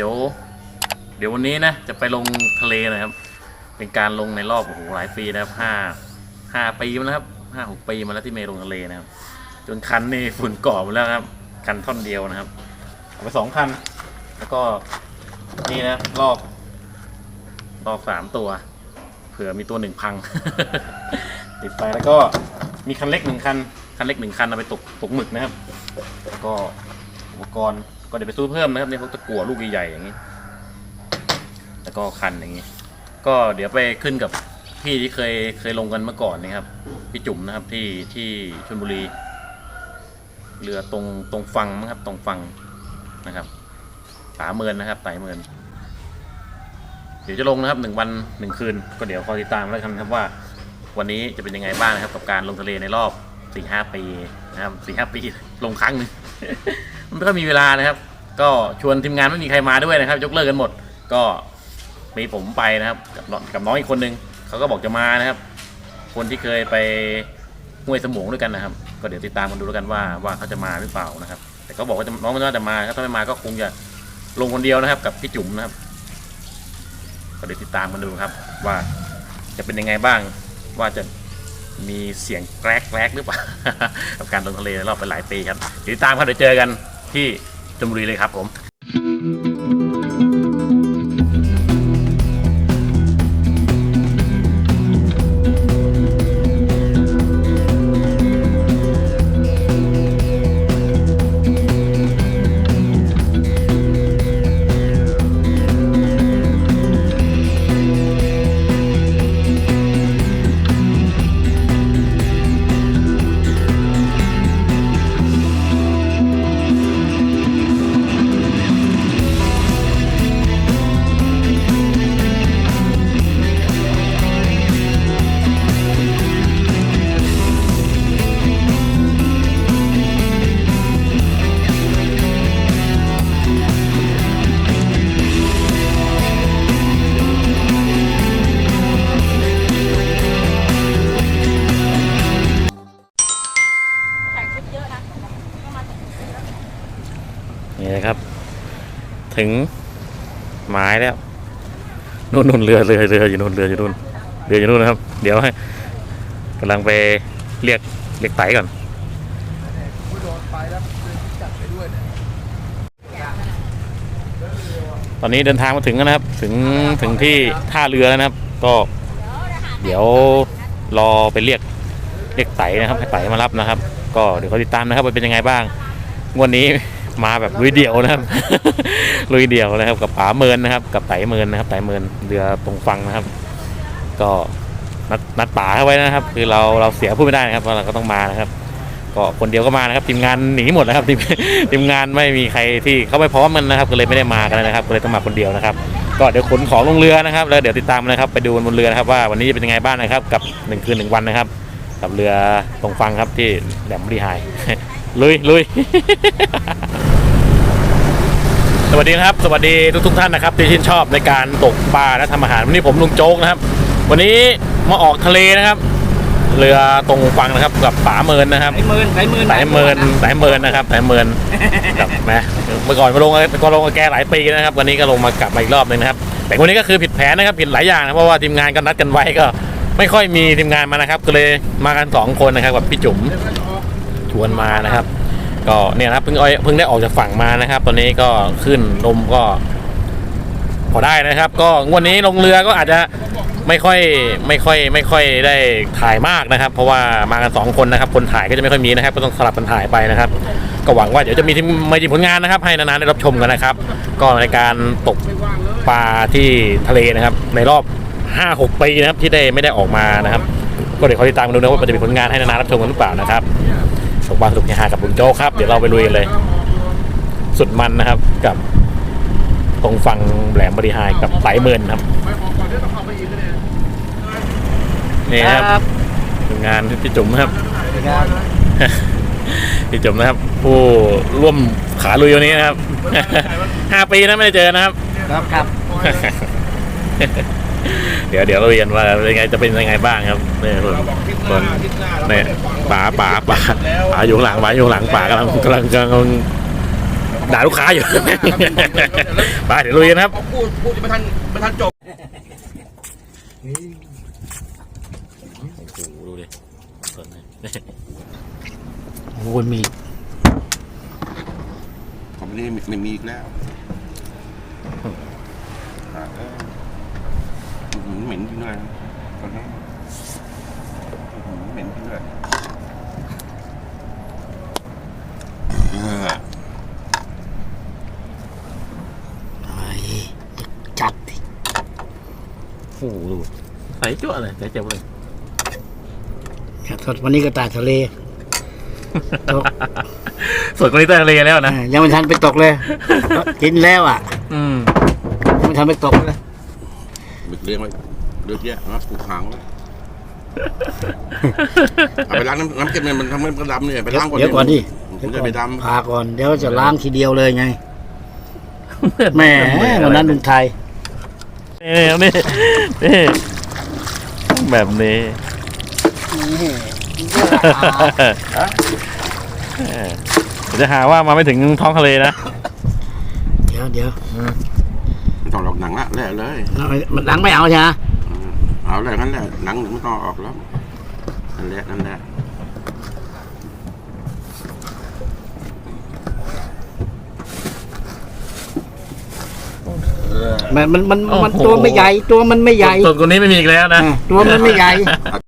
เดี๋ยว เดี๋ยววันนี้นะจะไปลงทะเลนะครับ เป็นการลงในรอบโอ้โหหลายปีนะครับห้าห้าปีมาแล้วครับห้าหกปีมาแล้วที่เมย์ลงทะเลนะครับ จนคันนี่ฝุ่นเกาะหมดแล้วครับ คันท่อนเดียวนะครับเอาไปสองคัน แล้วก็นี่นะรอบรอบสามตัว เผื่อมีตัวหนึ่งพัง ติดไปแล้วก็มีคันเล็กหนึ่งคัน คันเล็กหนึ่งคันเอาไปตกตกหมึกนะครับ แล้วก็อุปกรณ์ ก็เดี๋ยวไปซื้อเพิ่มนะครับเนี่ยพวกตะกั่วลูกใหญ่ๆอย่างนี้ แล้วก็คันอย่างนี้ ก็เดี๋ยวไปขึ้นกับพี่ที่เคยเคยลงกันเมื่อก่อนนะครับ พี่จุ๋มนะครับที่ที่ชลบุรี เรือตรงตรงฟังมั้งครับ ตรงฟังนะครับสามเมินนะครับสายเมินเดี๋ยวจะลงนะครับหนึ่งวันหนึ่งคืน ก็เดี๋ยวคอยติดตามแล้วกันครับว่า วันนี้จะเป็นยังไงบ้างนะครับ กับการลงทะเลในรอบสี่ห้าปี นะครับสี่ห้าปีลงครั้งหนึ่งมันก็มีเวลานะครับ ก็ชวนทีมงานไม่มีใครมาด้วยนะครับ ยกเลิกกันหมด ก็มีผมไปนะครับ กับน้องกับน้องอีกคนนึงเขาก็บอกจะมานะครับ คนที่เคยไปห้วยสมงด้วยกันนะครับ ก็เดี๋ยวติดตามกันดูแล้วกันว่าว่าเขาจะมาหรือเปล่านะครับ แต่ก็บอกว่าน้องมันว่าจะมาถ้าไม่มาก็คงจะลงคนเดียวนะครับ กับพี่จุ๋มนะครับ ก็เดี๋ยวติดตามกันดูครับ ว่าจะเป็นยังไงบ้างว่าจะ มีเสียงแกรกแกรกหรือเปล่า กับการลงทะเลรอบไปหลายปีครับติดตามครับเดี๋ยวเจอกันที่ชลบุรีเลยครับผม ถึงหมายแล้วนู่นนู่นเรือเรือเรืออยู่นู่นเรืออยู่นู่นเรืออยู่นู่นนะครับ เดี๋ยวให้กำลังไปเรียกเรียกไตก่อนตอนนี้เดินทางมาถึงแล้วนะครับ ถึงถึงที่ท่าเรือแล้วนะครับ ก็เดี๋ยวรอไปเรียกเรียกไตนะครับให้ไตมารับนะครับ ก็เดี๋ยวเขาติดตามนะครับว่าเป็นยังไงบ้าง งวันนี้ มาแบบลุยเดี่ยวนะครับ ลุยเดี่ยวนะครับ กับป๋าเมินนะครับ กับไตเมินนะครับไตเมินเรือตรงฟังนะครับ ก็นัดนัดป๋าเข้าไว้นะครับ คือเราเราเสียพูดไม่ได้นะครับเพราะเราก็ต้องมานะครับ ก็คนเดียวก็มานะครับทีมงานหนีหมดนะครับทีมทีมงานไม่มีใครที่เขาไม่พร้อมมันนะครับ ก็เลยไม่ได้มากันนะครับ ก็เลยต้องมาคนเดียวนะครับ ก็เดี๋ยวขนของลงเรือนะครับ แล้วเดี๋ยวติดตามนะครับ ไปดูบนเรือนะครับ ว่าวันนี้จะเป็นยังไงบ้างนะครับ กับหนึ่งคืนหนึ่งวันนะครับ กับเรือตรงฟังครับที่แหลมบรีไฮ ลุยลุยสวัสดีนะครับ สวัสดีทุกทุกๆท่านนะครับที่ชื่นชอบในการตกปลาและทำอาหารวันนี้ผมลุงโจ๊กนะครับ วันนี้มาออกทะเลนะครับ เรือตรงฟังนะครับกับป๋าเมินนะครับสายเมินสายเมินสายเมินสายเมินนะครับสายเมินกับแหมเมื่อก่อนมาลงก็ลงกับแกหลายปีนะครับ วันนี้ก็ลงมากลับมาอีกรอบหนึงนะครับ แต่วันนี้ก็คือผิดแผนนะครับผิดหลายอย่างนะเพราะว่าทีมงานก็นัดกันไว้ก็ ไม่ค่อยมีทีมงานมานะครับ ก็เลยมากันสองคนนะครับกับพี่จุ๋ม ชวนมานะครับ ก็เนี่ยนะครับเพิ่งเอาเพิ่งได้ออกจากฝั่งมานะครับ ตอนนี้ก็ขึ้นลมก็พอได้นะครับ ก็งวดนี้ลงเรือก็อาจจะไม่ค่อยไม่ค่อยไม่ค่อยได้ถ่ายมากนะครับ เพราะว่ามากันสองคนนะครับ คนถ่ายก็จะไม่ค่อยมีนะครับ ก็ต้องสลับกันถ่ายไปนะครับ ก็หวังว่าเดี๋ยวจะมีทีมมาทีผลงานนะครับ ให้นานๆได้รับชมกันนะครับ ก็ในการตกปลาที่ทะเลนะครับ ในรอบ 5-6ปีนะครับที่ได้ไม่ได้ออกมานะครับ ก็เดี๋ยวคอยติดตามกันดูนะว่ามันจะมีผลงานให้นานๆรับชมกันหรือเปล่านะครับ ตกปลาสนุกเฮฮากับบุญโจ้ครับ เดี๋ยวเราไปลุยกันเลย สุดมันนะครับกับ ตรงฝั่งแหลมบริหายกับไตเมินครับนี่ครับทีมงานพี่จุ๋มครับพี่จุ๋มนะครับผู้ร่วมขาลุยวันนี้นะครับห้าปีนะไม่ได้เจอนะครับ ครับครับ เดี๋ยวเดี๋ยวเราเรียนว่าเป็นไงจะเป็นยังไงบ้างครับนี่ส่วนส่วนนี่ป๋าป๋าป๋าป๋าอยู่ข้างหลังป๋าอยู่ข้างหลังป๋ากำลังกำลังกำลังด่าลูกค้าอยู่ไปเดี๋ยวลุยกันครับพูดพูดจะไม่ทันไม่ทันจบ โอ้โหดูดิสดเลยโอ้โหมี ผมนี่ไม่มีอีกแล้วอ่าเอออื้อหือ เหม็นจริงเลยตอนนี้อื้อหือเหม็นจริงเลยเออไอ้จัดดิโอ้โหดูใส่จั่วเลยใส่เจ็บเลยสดวันนี้ก็ตาทะเลตกสดกว่านี้ใต้ทะเลแล้วนะอ่ายังไม่ทันไปตกเลย กินแล้วอะ อืมยังไม่ทันไปตกเลยบึก เลี้ยงไว้เลือกแยะนะปลูกหางไว้เอาไปล้างน้ำน้ำเก็บมันมันทำให้มันดำเนี่ยไปล้างก่อนเดี๋ยวก่อนดิผมจะไปดำพาก่อนเดี๋ยวจะล้างทีเดียวเลยไงแหม่วันนั้นลุงไทยนี่นี่นี่แบบนี้เออเดี๋ยวจะหาว่ามาไม่ถึงท้องทะเลนะ เดี๋ยวเดี๋ยว ไม่ต้องหลอกหนังละแหละเลยเอาไปมันล้างไม่เอาใช่ไหมอืมเอาแหละงั้นแหละหนังไม่ต้องเอาออกแล้วนั่นแหละนั่นแหละมันมันมันมันโอ้โห ตัวไม่ใหญ่ตัวมันไม่ใหญ่สดกว่านี้ไม่มีอีกแล้วนะ อ่าตัวมันไม่ใหญ่แด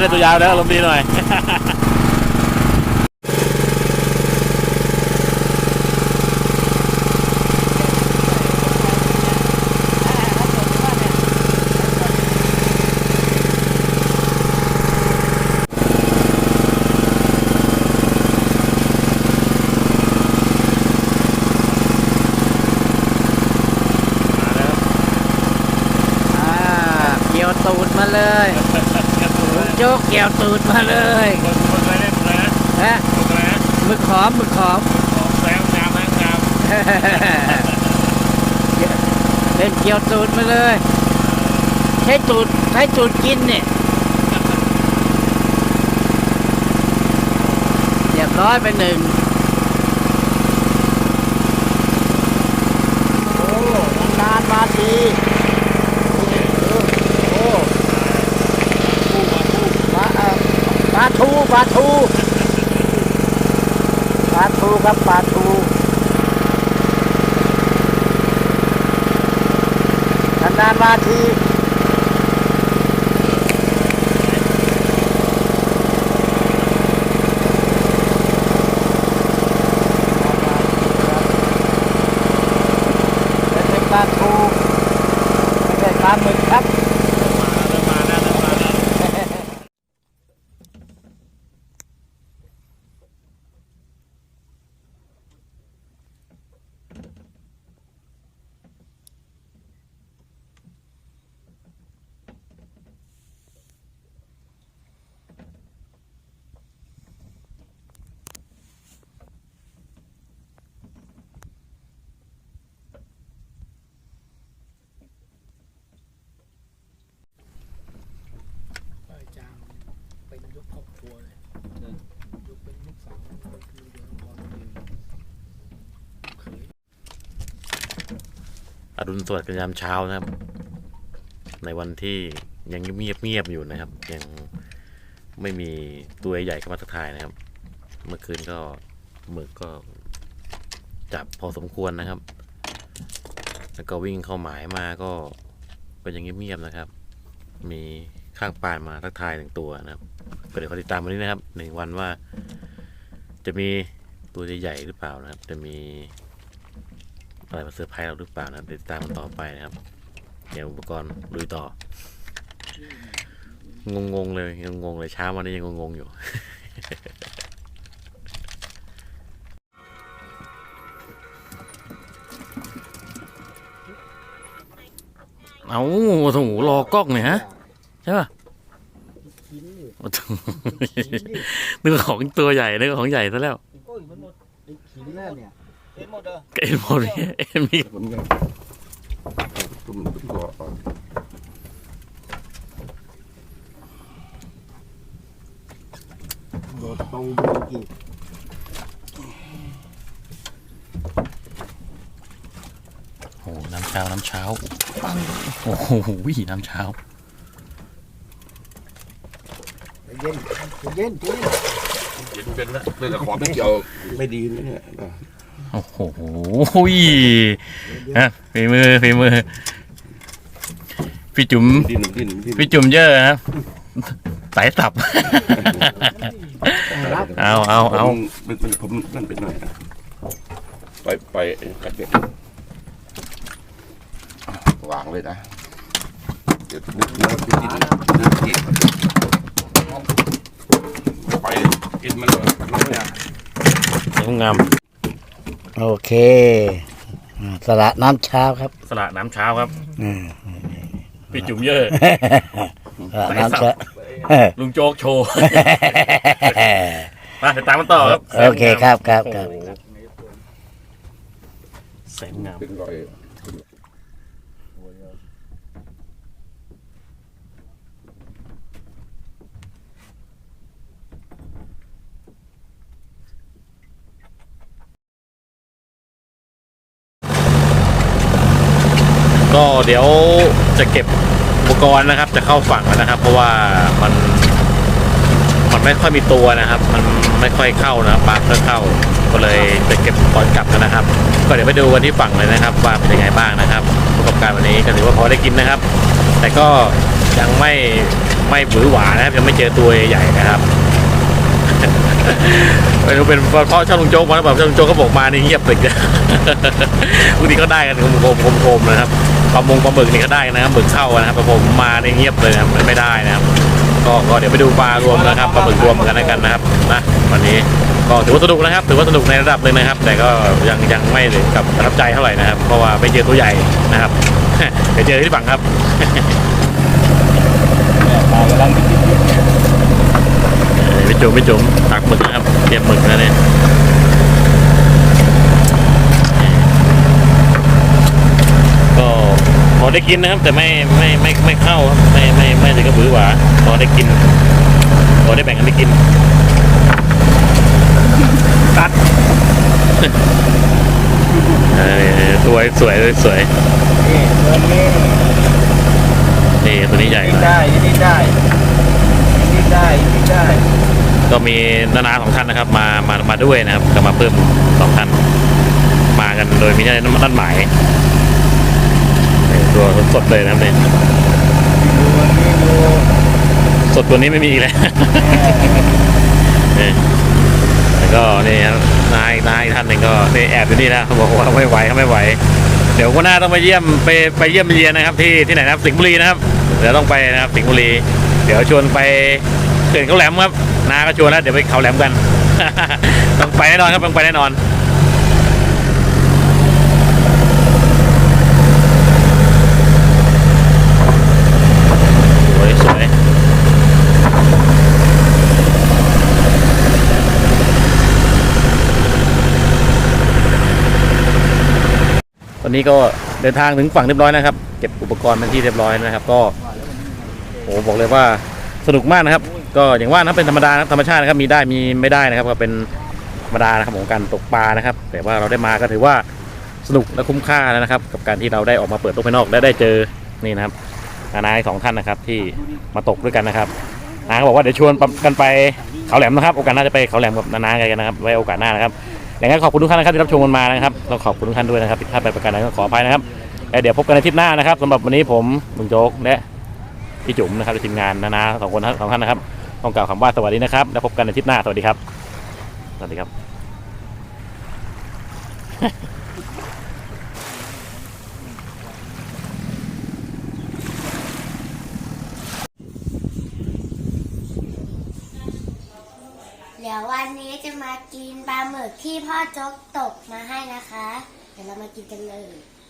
ได้ตัวยาวได้ตัวยาวแล้วอารมณ์ดีหน่อย มาแล้ว อ่าเกี่ยวตูดมาเลยโจ๊กเกี่ยวตูดมาเลย คนคนอะไรเนี่ยคนอะไรนะ ฮะ คนอะไรนะ หมึกหอมหมึกหอม ของแซงงามนะงาม เล่นเกี่ยวตูดมาเลย ใช้ตูดใช้ตูดกินเนี่ยเรียบร้อยไปหนึ่งโอ้นานมาทีโอ้ปลาเอ่อปลาทูปลาทูปาลาทูครับปลาทู นานๆมาที ไม่ใช่ปลาทูไม่ใช่ปลาหมึกครับ มาแล้วเริ่มมาแล้วเริ่มมาแล้ว อาจารย์เป็นยกครอบครัวเลยยกเป็นลูกสาวก็คือเดี๋ยวพอดีเคย อ รุณสวัสดิ์กันยามเช้านะครับ ในวันที่ยังเงียบเงียบๆอยู่นะครับ ยังไม่มีตัวใหญ่เข้ามาทักทายนะครับ เมื่อคืนก็หมึกก็จับพอสมควรนะครับ แล้วก็วิ่งเข้าหมายมาก็ก็ยังเงียบๆนะครับ มีข้างปานมาทักทายหนึ่งตัวนะครับ ก็เดี๋ยวคอยติดตามวันนี้นะครับหนึ่งวันว่า จะมีตัวใหญ่ๆหรือเปล่านะครับ จะมี อะไรมาเซอร์ไพรส์เราหรือเปล่านะครับติดตามกันต่อไปนะครับ เดี๋ยวอุปกรณ์ลุยต่อ งงๆเลยยังงงเลยเช้าวันนี้ยังงงอยู่ เอาโอ้โหรอกล้องเนี่ยฮะ ใช่ป่ะกินอยู่โอ้โหนึกว่าของตัวใหญ่นึกว่าของใหญ่ซะแล้ว โอ้ยมันหมดไอ้ขิงแล้วเนี่ย เอ็นหมดเด้อเอ็นหมดเนี่ยเอ็นมีผมก็ตุ่มตุ่มตัวอ่อนโดดตรงดูกี่โอ้โหน้ำเช้าน้ำเช้าโอ้โหน้ำเช้าเย็นเย็นเย็นเย็นเป็นแล้วเป็นแต่ขอไม่เกี่ยวไม่ดีนะเนี่ยอะ โอ้โหฮะฝีมือฝีมือ พี่จุ๋ม ดิ้นดิ้นดิ้นพี่จุ๋มเยอะครับสายสับรับเอาเอาเอาผมเป็นเป็นผมนั่นเป็นหน่อยนะไปไปกัดเด็ดวางเลยนะเดี๋ยวนึกนึกดิ้นนึกอีกไปกินมันเลยน้อยอะงาม โอเคอ่าสละน้ำเช้าครับสละน้ำเช้าครับอืมพี่จุ๋มเยอะ สละน้ำเช้า ลุงโจ๊กโชว์ มาติดตามกันต่อครับโอเคครับครับครับโอ้โหแสนงาม เป็นรอย ก็เดี๋ยวจะเก็บอุปกรณ์นะครับ จะเข้าฝั่งแล้วนะครับ เพราะว่ามันมันไม่ค่อยมีตัวนะครับ มันไม่ค่อยเข้านะครับปลาไม่เข้า ก็เลยจะเก็บอุปกรณ์กลับนนะครับ ก็เดี๋ยวไปดูกันที่ฝั่งเลยนะครับว่าเป็นยังไงบ้างนะครับประสบการณ์วันนี้ก็ถือว่าพอได้กินนะครับ แต่ก็ยังไม่ไม่หวือหวานะครับยังไม่เจอตัวใหญ่นะครับไม่รู้เป็นเพราะช่างลุงโจ๊กมาหรือเปล่าช่างลุงโจ๊กก็บอกมานี่เงียบตึกบางทีก็ได้กันกลมๆกลมๆนะครับ ปลามงปลาหมึกนี่ก็ได้นะครับหมึกเข้านะครับแต่ผมมาในเงียบเลยนะครับไม่ได้นะครับก็ก็เดี๋ยวไปดูปลารวมนะครับปลาหมึกรวมกันแล้วกันนะครับนะวันนี้ก็ถือว่าสนุกนะครับถือว่าสนุกในระดับหนึ่งนะครับ แต่ก็ยังยังไม่ถึงกับประทับใจเท่าไหร่นะครับ เพราะว่าไม่เจอตัวใหญ่นะครับเดี๋ยวเจอที่ฝั่งครับปลากำลังกินพี่จุ๋มพี่จุ๋มตักหมึกนะครับเตรียมหมึกนะเนี่ยก็พอ ได้กินนะครับ แต่ไม่ไม่ไม่ไม่เข้าครับไม่ไม่ไม่ถึงกับบือหวาพอได้กินพอได้แบ่งกันได้กินตัดเออสวยสวยสวยนี่ตัวนี้นี่ตัวนี้ใหญ่ยิงนะได้ยิงได้ยิงได้ยิงได้ ก็มีนานาสองท่านนะครับ มามามาด้วยนะครับก็มาเพิ่มสองท่านมากันโดยไม่ใช่นัดหมายนี่ ตัวสดๆเลยนะครับเนี่ยสดตัวนี้ไม่มีอีกแล้วนี่แล้วก็นี่ครับนายนายอีกท่านหนึ่งก็นี่แอบอยู่นี่นะเขาบอกว่าไม่ไหวเขาไม่ไหว เดี๋ยววันหน้าต้องไปเยี่ยมไปไปเยี่ยมเยียนนะครับ ที่ที่ไหนนะครับสิงห์บุรีนะครับเดี๋ยวต้องไปนะครับสิงห์บุรี เดี๋ยวชวนไปเขื่อนเขาแหลมครับนาก็ชวนแล้วเดี๋ยวไปเขาแหลมกัน ต้องไปแน่นอนครับต้องไปแน่นอน สวยสวยตอ นี้ก็เดินทางถึงฝั่งเรียบร้อยนะครับ เก็บอุปกรณ์เป็นที่เรียบร้อยนะครับ ก็โอ้บอกเลยว่าสนุกมากนะครับ ก็อย่างว่านะเป็นธรรมดานะครับธรรมชาตินะครับมีได้มีไม่ได้นะครับ ก็เป็นธรรมดานะครับของการตกปลานะครับ แต่ว่าเราได้มาก็ถือว่าสนุกและคุ้มค่าแล้วนะครับ กับการที่เราได้ออกมาเปิดโลกภายนอกและได้เจอนี่นะครับนานาสองท่านนะครับที่มาตกด้วยกันนะครับนาก็บอกว่าเดี๋ยวชวนกันไปเขาแหลมนะครับ โอกาสหน้าจะไปเขาแหลมกับนานากันนะครับ ไว้โอกาสหน้านะครับ อย่างนั้นขอบคุณทุกท่านนะครับที่รับชมกันมานะครับเราขอบคุณทุกท่านด้วยนะครับผิดพลาไปประการใดก็ขออภัยนะครับแล้วเดี๋ยวพบกันในทริปหน้านะครับสำหรับวันนี้ผมลุงโจ๊กและพี่จุ๋มนะครับและทีมงานนานาสองคนสองท่านนะครับต้องกล่าวคำว่าสวัสดีนะครับ แล้วพบกันในทริปหน้าสวัสดีครับสวัสดีครับ ดี๋ยววันนี้จะมากินปลาหมึกที่พ่อโจ๊กตกมาให้นะคะ เดี๋ยวเรามากินกันเลยอร่อยมากๆเลย